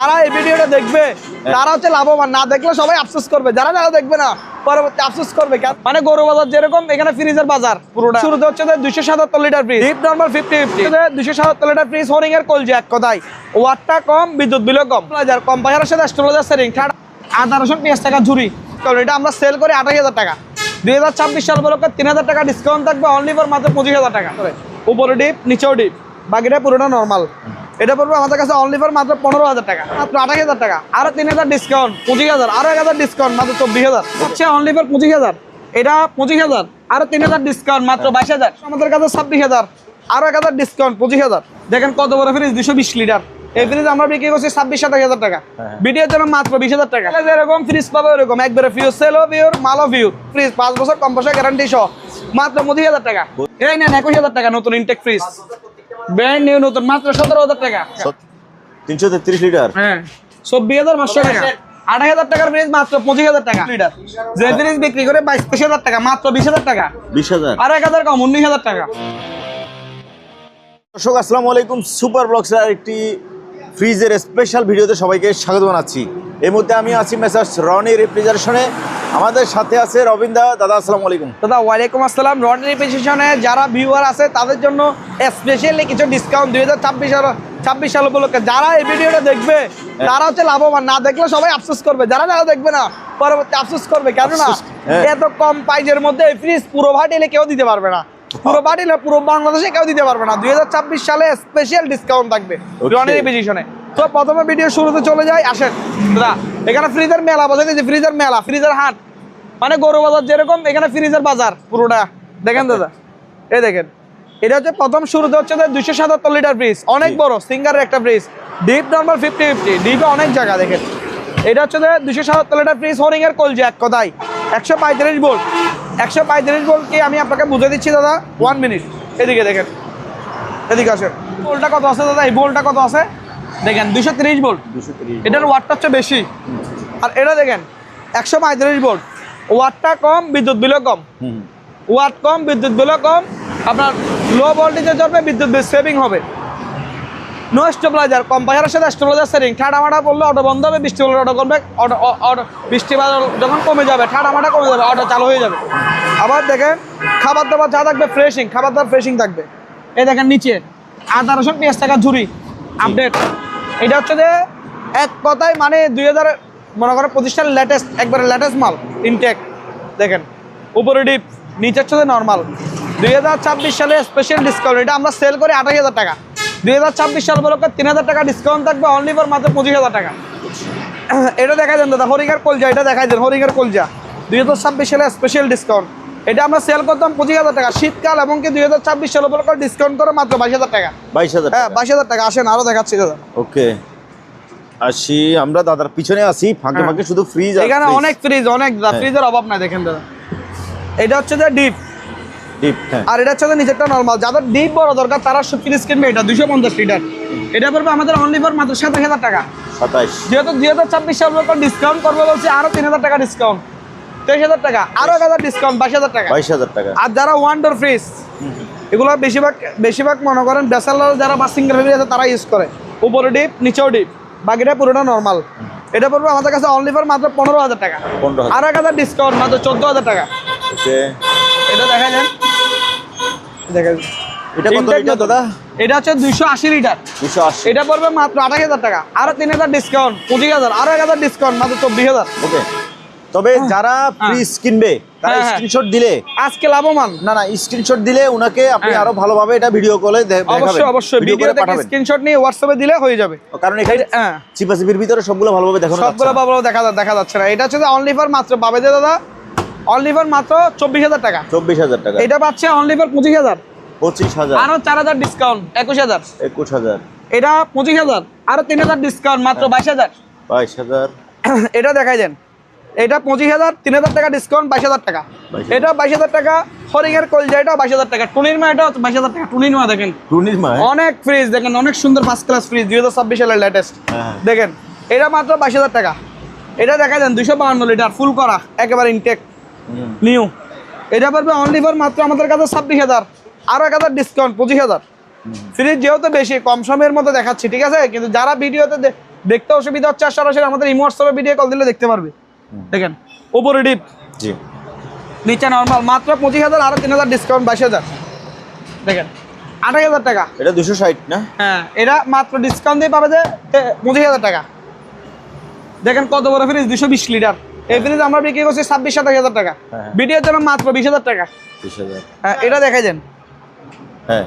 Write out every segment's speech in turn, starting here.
যারা এই ভিডিওটা দেখবে তারা হচ্ছে লাভবান। না দেখলে সবাই আফসোস করবে। যারা যারা দেখবে না পরবর্তী আফসোস করবে। মানে গরু বাজার যেরকম এখানে ফ্রিজের বাজার। পুরোটা। শুরুতে হচ্ছে দুইশো সাতাত্তর litre fridge deep normal fifty fifty দুইশো সাতাত্তর লিটার ফ্রিজ হরিং এর কলজি এক কথায়। ওয়াটটা কম বিদ্যুৎ বিলও কম। যার কম পাহাড়ের সাথে অ্যাস্ট্রোলজার সেরিং আঠারোশো পেঁয়াজ টাকা ঝুরি কারণ এটা আমরা সেল করি আঠাশ হাজার টাকা। দুই হাজার ছাব্বিশ সাল উপলক্ষে তিন হাজার টাকা ডিসকাউন্ট থাকবে অনলি ফর মাত্র পঁচিশ হাজার টাকা। উপরে ডিপ নিচেও ডিপ বাকিটা পুরোটা নর্মাল এটা পড়বে আমাদের কাছে অনলি ফর মাত্র পনেরো হাজার টাকা মাত্র আঠাশ হাজার টাকা। আরও তিন হাজার ডিসকাউন্ট পঁচিশ হাজার আরও এক হাজার ডিসকাউন্ট মাত্র চব্বিশ হাজার। হচ্ছে অনলি ফর পঁচিশ হাজার। এটা পঁচিশ হাজার আরও তিন হাজার ডিসকাউন্ট মাত্র বাইশ হাজার। আমাদের কাছে ছাব্বিশ হাজার আরও এক হাজার ডিসকাউন্ট পঁচিশ হাজার। দেখেন কত বড় ফ্রিজ দুশো বিশ লিটার এই ফ্রিজ আমরা বিক্রি করছি ছাব্বিশ সাতাশ হাজার টাকা। বিডিওর জন্য মাত্র বিশ হাজার টাকা। যেরকম ফ্রিজ পাবে ওরকম। একবারে ফিউ সেলও ভিউর মালও ভিউ ফ্রিজ পাঁচ বছর কম বছর গ্যারান্টি সহ। মাত্র পঁচিশ হাজার টাকা। এই নেন একুশ হাজার টাকা নতুন ইনটেক ফ্রিজ ব্র্যান্ড নিউ নতুন মাত্র সতেরো হাজার টাকা। তিনশো তেত্রিশ লিটার হ্যাঁ চব্বিশ হাজার পাঁচশো টাকা। আট হাজার। টাকার ফ্রিজ মাত্র পঁচিশ হাজার টাকা। লিটার যে ফ্রিজ বিক্রি করে বাইশ হাজার টাকা মাত্র বিশ হাজার টাকা। বিশ হাজার। আর এক হাজার কম উনিশ হাজার টাকা। দর্শক আসসালামু আলাইকুম। সুপার ব্লগসের একটি ফ্রিজের স্পেশাল ভিডিওতে সবাইকে স্বাগত জানাচ্ছি। এই মুহূর্তে আমি আছি মেসার্স রনি রেফ্রিজারেশনে আমাদের সাথে আছে রবিন্দা দাদা আসসালামু আলাইকুম। দাদা ওয়ালাইকুম আসসালাম। রনি রিপোজিশনে যারা ভিউয়ার আছে তাদের জন্য স্পেশালি কিছু ডিসকাউন্ট দুই হাজার ছাব্বিশ ছাব্বিশ সাল উপলক্ষে যারা এই ভিডিওটা দেখবে তারা হচ্ছে লাভবান। না দেখলে সবাই আফসোস করবে। যারা যারা দেখবে না পরবর্তী আফসোস করবে। কেননা হ্যাঁ। এত কম প্রাইজের মধ্যে ফ্রিজ পুরো ভাটিলে কেউ দিতে পারবে না। পুরো ভাটিলে পুরো বাংলাদেশে কেউ দিতে পারবে না। দুই হাজার ছাব্বিশ সালে স্পেশাল ডিসকাউন্ট থাকবে. রনি রিপোজিশনে তো প্রথমে ভিডিও শুরুতে চলে যাই আসেন। দাদা এখানে ফ্রিজের মেলা বসে দিয়েছে ফ্রিজের মেলা ফ্রিজের হাট। মানে গরু বাজার যেরকম এখানে ফ্রিজের বাজার পুরোটা। দেখেন দাদা এই দেখেন। এটা হচ্ছে প্রথম শুরুতে হচ্ছে দুইশো সাতাত্তর লিটার ফ্রিজ অনেক বড় সিঙ্গারের একটা fridge deep normal fifty fifty ডিপে অনেক জায়গা দেখেন। এটা হচ্ছে দুইশো সাতাত্তর লিটার ফ্রিজ হরিং এর কলজি এক কথায়। একশো পঁয়ত্রিশ ভোল্ট একশো পঁয়ত্রিশ ভোল্ট কি আমি আপনাকে বুঝে দিচ্ছি দাদা। ওয়ান মিনিট এদিকে দেখেন। এদিকে আসেন। বোল্টটা কত আছে দাদা? এই বোল্টটা কত আছে? দেখেন তিরিশ দুশো তিরিশ এটার ওয়াটটা হচ্ছে বেশি। আর এটা দেখেন একশো পঁয়ত্রিশ ভোল্ট ওয়াটটা কম বিদ্যুৎ বিলও কম। ওয়াট কম বিদ্যুৎ বিলও কম। আপনার লো ভোল্টেজে চলবে বিদ্যুৎ বিল সেভিং হবে। নো স্টেবিলাইজার কম পাশারের সাথে স্টেবিলাইজার সেটিং ঠাডা মাটা পড়লে অটো বন্ধ হবে বৃষ্টি হলে অটো করবে অটো বৃষ্টি যখন কমে যাবে ঠাডা মাটা কমে যাবে অটো চালু হয়ে যাবে। আবার দেখেন খাবার দাবার যা থাকবে ফ্রেশিং খাবার দাবার ফ্রেশিং থাকবে। এই দেখেন নিচে আদা রসুন পেঁয়াজ টাকা ঝুরি আপডেট এটা হচ্ছে যে এক কথায় মানে দুই হাজার মনে করেন প্রতিষ্ঠানের লেটেস্ট একবারে লেটেস্ট মাল ইনটেক দেখেন উপরে ডিপ নিচে হচ্ছে নর্মাল দুই হাজার ছাব্বিশ সালে স্পেশাল ডিসকাউন্ট এটা আমরা সেল করি আঠাশ হাজার টাকা। দুই হাজার ছাব্বিশ সাল উপলক্ষে তিন হাজার টাকা ডিসকাউন্ট থাকবে অনলি ফর মাত্র পঁচিশ হাজার টাকা। এটা দেখাই দেন দাদা হরিঙ্গার কলজা এটা দেখাই দেন হরিঙ্গার কলজা। দুই হাজার ছাব্বিশ সালে স্পেশাল ডিসকাউন্ট এটা আমরা সেল করতাম পঁচিশ হাজার টাকা। শীতকাল এবং কি দুই হাজার ছাব্বিশ সাল উপলক্ষে ডিসকাউন্ট করে মাত্র বাইশ হাজার টাকা। বাইশ হাজার হ্যাঁ বাইশ হাজার টাকা। আসেন আরও দেখাচ্ছি দাদা। ওকে। আসি আমরা দাদার পিছনে আসি ফাঁকে হ্যাঁ। ফাঁকে শুধু ফ্রিজ এখানে অনেক ফ্রিজ অনেক দাদা হ্যাঁ। ফ্রিজের অভাব নাই দেখেন দাদা। এটা হচ্ছে যে ডিপ ডিপ হ্যাঁ। আর এটা হচ্ছে যে নিচেরটা নর্মাল যাদের ডিপ বড় দরকার তারা ফ্রিজ কিনবে। এটা দুশো পঞ্চাশ লিটার এটা পড়বে আমাদের অনলি ফর মাত্র সাতাশ হাজার টাকা। সাতাইশ যেহেতু দুই হাজার ছাব্বিশ সাল ডিসকাউন্ট করবে বলছি আরও তিন হাজার টাকা ডিসকাউন্ট তেইশ হাজার টাকা আরও এক হাজার ডিসকাউন্ট বাইশ হাজার টাকা। বাইশ হাজার টাকা। আর যারা ওয়ান ডোর ফ্রিজ এগুলো বেশিরভাগ বেশিরভাগ মনে করেন ব্যাচেলার যারা বা সিঙ্গেল ফ্রিজ আছে তারা ইউজ করে। উপরে ডিপ নিচেও ডিপ বাকিটা পুরোটা নর্মাল এটা পড়বে আমাদের কাছে অনলি ফর মাত্র পনেরো হাজার টাকা। আর এক হাজার ডিসকাউন্ট মাত্র চোদ্দ হাজার টাকা। এটা দেখা যান দেখা এটা কত লিটার দাদা? এটা হচ্ছে দুইশো আশি লিটার। দুশো আশি। এটা পড়বে মাত্র আঠাশ হাজার টাকা। আরও তিন হাজার ডিসকাউন্ট পঁচিশ হাজার আরও ডিসকাউন্ট মাত্র চব্বিশ হাজার। ওকে। তবে যারা ফ্রিজ কিনবে তারা হ্যাঁ, হ্যাঁ। স্ক্রিনশট দিলে আজকে লাভবান। না না স্ক্রিনশট দিলে উনাকে আপনি হ্যাঁ। আরও ভালোভাবে এটা ভিডিও কলে দেখাবেন। অবশ্যই অবশ্যই। ভিডিও ভিডিও থেকে স্ক্রিনশট নিয়ে দিলে হয়ে যাবে। কারণ এখানে হ্যাঁ। চিপাচিপির ভিতরে সবগুলো ভালোভাবে দেখানো যাচ্ছে সবগুলো না। দেখা দেখা যাচ্ছে না। এটা হচ্ছে অনলি ফর মাত্র পাবে দাদা। অনলি ফর মাত্র চব্বিশ হাজার টাকা। চব্বিশ হাজার টাকা। এটা পাচ্ছে অনলি ফর পঁচিশ হাজার। পঁচিশ হাজার। আরও চার হাজার ডিসকাউন্ট একুশ হাজার। একুশ হাজার। এটা পঁচিশ হাজার আরও তিন হাজার ডিসকাউন্ট মাত্র বাইশ হাজার। বাইশ হাজার। এটা দেখাই দেন। এটা পঁচিশ হাজার তিন হাজার টাকা ডিসকাউন্ট বাইশ হাজার টাকা। এটা বাইশ হাজার টাকা হরিংয়ের কলজা এটা বাইশ হাজার টাকা। টুনির মা এটা বাইশ হাজার টাকা। টুনির মা দেখেন। টুনির মা হ্যাঁ? অনেক ফ্রিজ দেখেন অনেক সুন্দর ফার্স্ট ক্লাস ফ্রিজ দুই হাজার ছাব্বিশ সালের লেটেস্ট হ্যাঁ। দেখেন এটা মাত্র বাইশ হাজার টাকা। এটা দেখা যান দুশো বাহান্ন লিটার ফুল করা একেবারে ইনটেক। নিউ। এটা পারবে অনলি ফর মাত্র আমাদের কাছে ছাব্বিশ হাজার। আরও এক হাজার ডিসকাউন্ট পঁচিশ হাজার। ফ্রিজ যেহেতু বেশি কম সময়ের মধ্যে দেখাচ্ছি ঠিক আছে? কিন্তু যারা ভিডিওতে দেখতে অসুবিধা হচ্ছে সরাসরি আমাদের ইমো হোয়াটসঅ্যাপে ভিডিও কল দিলে দেখতে পারবে। দেখেন উপরে ডিপ জি। নিচে নর্মাল মাত্র পঁচিশ হাজার আরও তিন হাজার ডিসকাউন্ট বাইশ হাজার। দেখেন আঠাশ হাজার টাকা। এটা দুশো ষাট না? হ্যাঁ এটা মাত্র ডিসকাউন্ট দিয়ে পাবে যে পঁচিশ হাজার টাকা। দেখেন কত বড় ফ্রিজ দুশো বিশ লিটার। এই আমরা বিক্রি করছি ছাব্বিশ সাতাশ হাজার টাকা। হ্যাঁ। ভিডিওর জন্য মাত্র বিশ হাজার টাকা। হ্যাঁ এটা দেখাই দেন হ্যাঁ।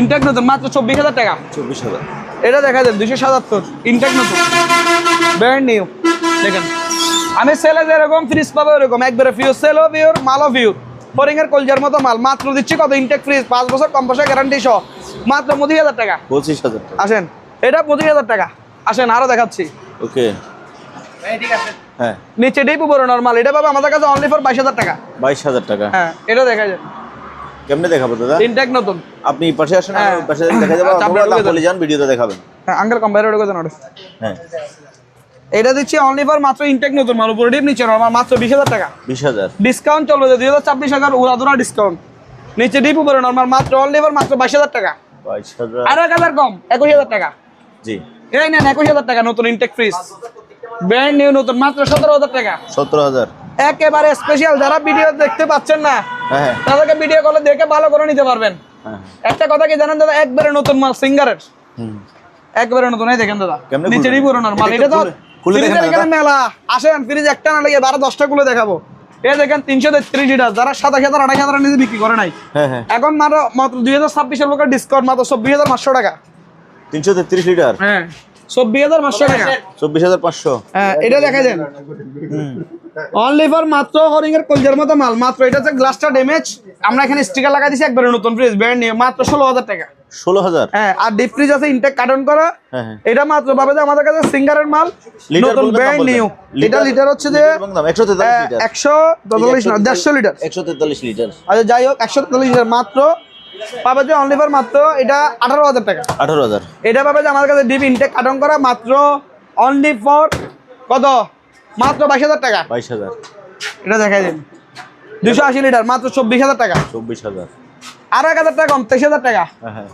ইনটেক নতুন মাত্র চব্বিশ হাজার টাকা। চব্বিশ হাজার। এটা দেখা যায় দুশো সাতাত্তর। ইনটেক নতুন। ব্র্যান্ড নিউ দেখেন। আমি সেলে যেরকম ফ্রিজ পাবো এরকম একবারে ফিউর সেলও ফিউর মালও ফিউর ফরিং এর কলজার মতো মাল। মাত্র দিচ্ছি কত? ইনটেক ফ্রিজ পাঁচ বছর কম বছর গ্যারান্টি সহ। মাত্র পঁচিশ হাজার টাকা। পঁচিশ হাজার আসেন। এটা পঁচিশ হাজার টাকা। আসেন আরও দেখাচ্ছি। ওকে হ্যাঁ। নিচে ডিপ উপরে নর্মাল এটা পাবে আমাদের কাছে অনলি ফর বাইশ হাজার টাকা। বাইশ হাজার টাকা। হ্যাঁ এটা দেখা যায় কেমনে দেখাবো দাদা? ইনটেক নতুন। আপনি পাশে আসেন হ্যাঁ। পাশে দেখা যাব আচ্ছা, আপনারা বলে যান। ভিডিওতে দেখাবেন। হ্যাঁ আঙ্কেল কম্পাইলার ওটা কোথায় হ্যাঁ। এটা দিচ্ছি অনলি ফর মাত্র ইনটেক নতুন মাল উপরে ডিপ নিচে নর্মাল মাত্র বিশ হাজার টাকা। বিশ হাজার। ডিসকাউন্ট চলবে দুই হাজার ছাব্বিশ হাজার উড়াদুরা ডিসকাউন্ট নিচে ডিপ উপরে নর্মাল মাত্র অনলি ফর মাত্র বাইশ হাজার টাকা। বাইশ হাজার। আর এক হাজার কম একুশ হাজার টাকা। জি। এই নেন একুশ হাজার টাকা নতুন ইনটেক ফ্রিজ ব্র্যান্ড নিউ নতুন মাত্র সতেরো হাজার টাকা। সতেরো হাজার। একেবারে স্পেশাল যারা ভিডিও দেখতে পাচ্ছেন না হ্যাঁ হ্যাঁ। তাদেরকে ভিডিও কলে দেখে ভালো করে নিতে পারবেন। হ্যাঁ একটা কথা কি জানেন দাদা? একবারে নতুন মাল সিঙ্গারের। একবারে নতুন এই দেখেন দাদা। কেমনে নিচে খুলবেন? রিপোর্ট নরমাল এটা তো মেলা। আসেন ফ্রিজ একটা না লাগে বারো দশটা গুলো দেখাবো। এ দেখেন তিনশো তেত্রিশ লিটার যারা সাতাশ হাজার আঠাশ হাজার নিজে বিক্রি করে নাই। এখন মাত্র মাত্র দুই হাজার ছাব্বিশের লোকের ডিসকাউন্ট মাত্র চব্বিশ হাজার পাঁচশো টাকা। তিনশো তেত্রিশ লিটার হ্যাঁ। চব্বিশ হাজার পাঁচশো টাকা। চব্বিশ হাজার পাঁচশো। হ্যাঁ এটা দেখা দেন অনলি ফর মাত্র হরিং এর কলজার মতো মাল। মাত্র এটা হচ্ছে গ্লাসটা ড্যামেজ আমরা এখানে স্টিকার লাগা দিছি একবারে নতুন ফ্রিজ ব্র্যান্ড নিয়ে মাত্র ষোলো হাজার টাকা। ষোলো হাজার? হ্যাঁ আর ডিপ ফ্রিজ আছে ইনটেক কার্টন করা। হ্যাঁ এটা মাত্র পাবে যে আমাদের কাছে সিঙ্গারের মাল লিটার নতুন ব্র্যান্ড নিউ এটা লিটার হচ্ছে যে একশো একশো তেতাল্লিশ না দেড়শো লিটার। একশো তেতাল্লিশ লিটার। আচ্ছা যাই হোক একশো তেতাল্লিশ লিটার মাত্র। পাবে যে অনলি ফর মাত্র এটা আঠারো হাজার টাকা। আঠারো হাজার। এটা পাবে যে আমার কাছে ডিপ ইনটেক কার্টন করা মাত্র অনলি ফর কত? মাত্র বাইশ হাজার টাকা। বাইশ হাজার। এটা দেখাই দিন। দুশো আশি লিটার মাত্র চব্বিশ হাজার টাকা। চব্বিশ হাজার। আর এক হাজার টাকা কম তেইশ হাজার টাকা। হ্যাঁ হ্যাঁ।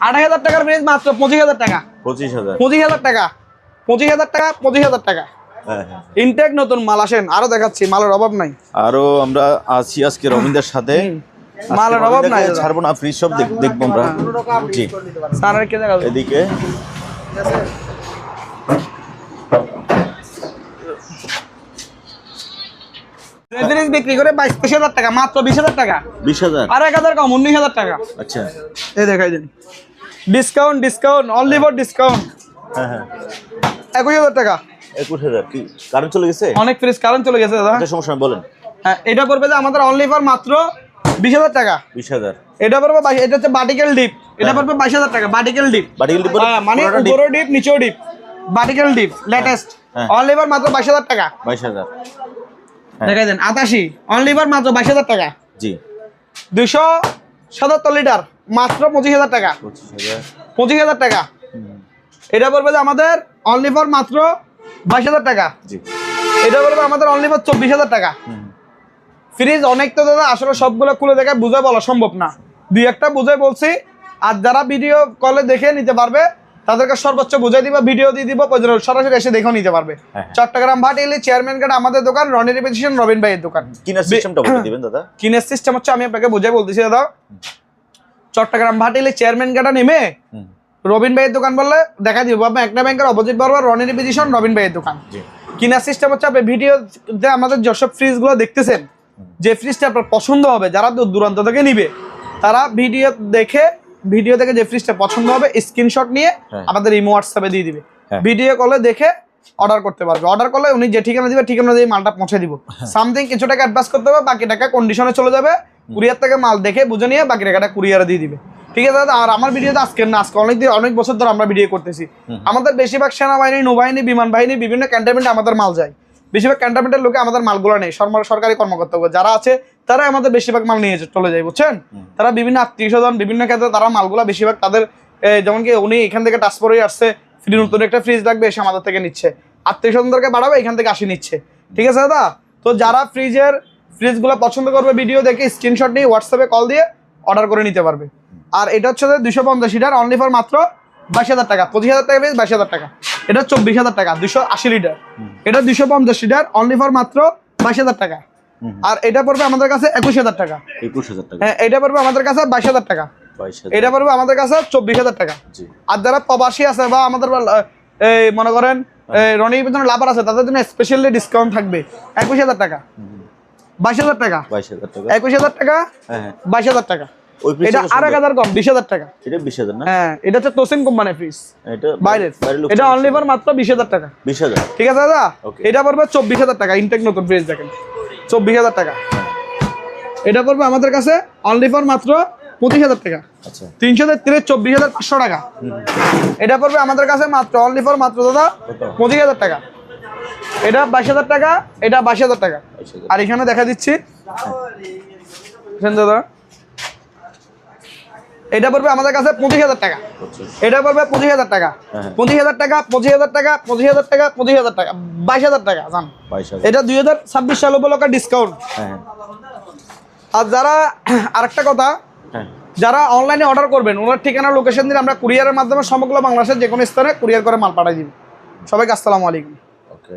আঠাশ হাজার টাকার ফ্রিজ মাত্র পঁচিশ হাজার টাকা। পঁচিশ হাজার। পঁচিশ হাজার টাকা। পঁচিশ হাজার টাকা পঁচিশ হাজার টাকা। হ্যাঁ হ্যাঁ। ইনটেক নতুন মাল আসেন আরও দেখাচ্ছি মালের অভাব নাই। আরও আমরা আছি আজকে রবীন্দ্রের সাথে। মালের অভাব নাই ছাড়বো না ফ্রিজ সব দেখব আমরা। জি। স্যারের কে এদিকে। বিক্রি করে বাইশ তেইশ হাজার টাকা মাত্র বিশ হাজার টাকা। বিশ হাজার? আর এক হাজার কম উনিশ হাজার টাকা। আচ্ছা। এই দেখাই দিন। Discount discount only for discount হ্যাঁ হ্যাঁ। একুশ হাজার টাকা। একুশ হাজার। কি কারেন্ট চলে গেছে? অনেক ফ্রিজ কারেন্ট চলে গেছে দাদা। সমস্যা বলেন। হ্যাঁ এটা পড়বে যে আমাদের অনলি ফর মাত্র বিশ হাজার টাকা? বিশ হাজার। এটা পড়বে এটা হচ্ছে বাটিকেল ডিপ এটা পড়বে বাইশ হাজার টাকা বাটিকেল ডিপ বাটিকেল ডিপ হ্যাঁ, মানে ডিপ? নিচেও ডিপ বাটিকেল ডিপ লেটেস্ট হ্যাঁ। অনলি মাত্র বাইশ হাজার টাকা। বাইশ হাজার। হ্যাঁ। দেখাই দেন আটাশি। অনলি মাত্র বাইশ হাজার টাকা। জি। দুশো সাতাত্তর লিটার মাত্র পঁচিশ হাজার টাকা। পঁচিশ হাজার। টাকা। এটা পড়বে যে আমাদের অনলি ফর মাত্র বাইশ হাজার টাকা। জি। এটা পড়বে আমাদের অনলি ফর চব্বিশ হাজার টাকা। ফ্রিজ অনেক তো দাদা আসলে সবগুলো খুলে দেখে বুঝে বলা সম্ভব না। দুই একটা বুঝে বলছি আর যারা ভিডিও কলে দেখে নিতে পারবে তাদেরকে সর্বোচ্চ বুঝাই দিব ভিডিও দিয়ে দিব সরাসরি এসে দেখেও নিতে পারবে। হ্যাঁ। চট্টগ্রাম ভাটিলি চেয়ারম্যান কার্ড আমাদের দোকান রনি রিপিটিশন রবিন ভাইয়ের দোকান। কিনার সিস্টেমটা বলে দিবেন দাদা। কিনের সিস্টেম হচ্ছে আমি আপনাকে বুঝাই বলতেছি দাদা। চট্টগ্রাম ভাট ভাটিলি চেয়ারম্যান কার্ডটা নেমে রবিন ভাইয়ের দোকান বললে দেখা দিব আপনি একটা ব্যাংকের অপোজিট বরাবর রনি রিপিটিশন রবিন ভাইয়ের দোকান। কিনার সিস্টেম হচ্ছে আপনি ভিডিওতে আমাদের যেসব ফ্রিজগুলো দেখতেছেন যে ফ্রিজটা আপনার পছন্দ হবে যারা দূর দূরান্ত থেকে নিবে তারা ভিডিও দেখে ভিডিও থেকে যে ফ্রিজটা পছন্দ হবে স্ক্রিনশট নিয়ে হ্যাঁ। আমাদের ইমো হোয়াটসঅ্যাপে দিয়ে দিবে। হ্যাঁ। ভিডিও কলে দেখে অর্ডার করতে পারবে। অর্ডার করলে উনি যে ঠিকানা দিবে ঠিকানা দিয়ে মালটা পৌঁছে দিব। হ্যাঁ। সামথিং কিছু টাকা অ্যাডভান্স করতে হবে বাকি টাকা কন্ডিশনে চলে যাবে। কুরিয়ার থেকে মাল দেখে বুঝে নিয়ে বাকি টাকাটা কুরিয়ারে দিয়ে দিবে। ঠিক আছে দাদা আর আমার ভিডিওতে আজকে না আজকে অনেক দিন অনেক বছর ধরে আমরা ভিডিও করতেছি। আমাদের বেশিরভাগ সেনাবাহিনী নৌবাহিনী বিমান বাহিনী বিভিন্ন ক্যান্টনমেন্টে আমাদের মাল যায়। বেশিরভাগ ক্যান্টনমেন্টের লোকে আমাদের মালগুলো নেই সরকারি কর্মকর্তা যারা আছে তারা আমাদের বেশিরভাগ মাল নিয়ে চলে যায় বুঝছেন? তারা বিভিন্ন আত্মীয় স্বজন বিভিন্ন ক্ষেত্রে তারা মালগুলা বেশিরভাগ তাদের যেমন কি উনি এখান থেকে ট্রান্সফার হয়ে আসছে ফ্রি নতুন একটা ফ্রিজ লাগবে এসে আমাদের থেকে নিচ্ছে। আত্মীয় স্বজনদেরকে বাড়াবে এখান থেকে আসি নিচ্ছে। ঠিক আছে দাদা? তো যারা ফ্রিজের ফ্রিজগুলো পছন্দ করবে ভিডিও দেখে স্ক্রিনশট নিয়ে হোয়াটসঅ্যাপে কল দিয়ে অর্ডার করে নিতে পারবে। আর এটা হচ্ছে দুশো পঞ্চাশ লিটার অনলি ফর মাত্র বাইশ হাজার টাকা পঁচিশ হাজার টাকা ফ্রিজ বাইশ হাজার টাকা। এটা চব্বিশ হাজার টাকা দুশো আশি লিটার। এটা দুশো পঞ্চাশ লিটার অনলি ফর মাত্র বাইশ হাজার টাকা। আর এটা পড়বে আমাদের কাছে একুশ হাজার টাকা। একুশ হাজার টাকা। হ্যাঁ এটা পড়বে আমাদের কাছে বাইশ হাজার টাকা। এটা পড়বে আমাদের কাছে চব্বিশ হাজার টাকা। আর যারা প্রবাসী আছে বা আমাদের এই মনে করেন এই রনির পিছনে লাভার আছে তাদের জন্য স্পেশালি ডিসকাউন্ট থাকবে। একুশ হাজার টাকা। বাইশ হাজার টাকা। বাইশ হাজার টাকা। একুশ হাজার টাকা হ্যাঁ হ্যাঁ। বাইশ হাজার টাকা। এটা হাজার কম বিশ হাজার টাকা। এটা বিশ হাজার না? হ্যাঁ এটা হচ্ছে তোসিন কোম্পানির ফ্রিজ এটা বাইরের। বাইরের এটা অনলি ফর মাত্র বিশ হাজার টাকা। বিশ হাজার। ঠিক আছে দাদা? এটা পড়বে চব্বিশ হাজার টাকা ইনটেক নতুন ফ্রিজ দেখেন। চব্বিশ হাজার টাকা। এটা পড়বে আমাদের কাছে অনলি ফর মাত্র পঁচিশ হাজার টাকা। আচ্ছা। তিনশো তেত্রিশ চব্বিশ হাজার পাঁচশো টাকা। এটা পড়বে আমাদের কাছে মাত্র অনলি ফর মাত্র দাদা পঁচিশ হাজার টাকা। এটা বাইশ হাজার টাকা এটা বাইশ হাজার টাকা। আর এখানে দেখা দিচ্ছি। দাদা। এটা পড়বে আমাদের কাছে পঁচিশ হাজার টাকা। এটা পড়বে পঁচিশ হাজার টাকা। হ্যাঁ। পঁচিশ হাজার টাকা পঁচিশ হাজার টাকা পঁচিশ হাজার টাকা পঁচিশ হাজার টাকা বাইশ হাজার টাকা জান। এটা দুই হাজার ছাব্বিশ সাল উপলক্ষে ডিসকাউন্ট হ্যাঁ হ্যাঁ। আর যারা আরেকটা কথা হ্যাঁ। যারা অনলাইনে অর্ডার করবেন ওনার ঠিকানা লোকেশন দিন আমরা কুরিয়ারের মাধ্যমে সমগ্র বাংলাদেশের যে কোনো স্থানে কুরিয়ার করে মাল পাঠিয়ে দিব। সবাইকে আসসালামু আলাইকুম। ওকে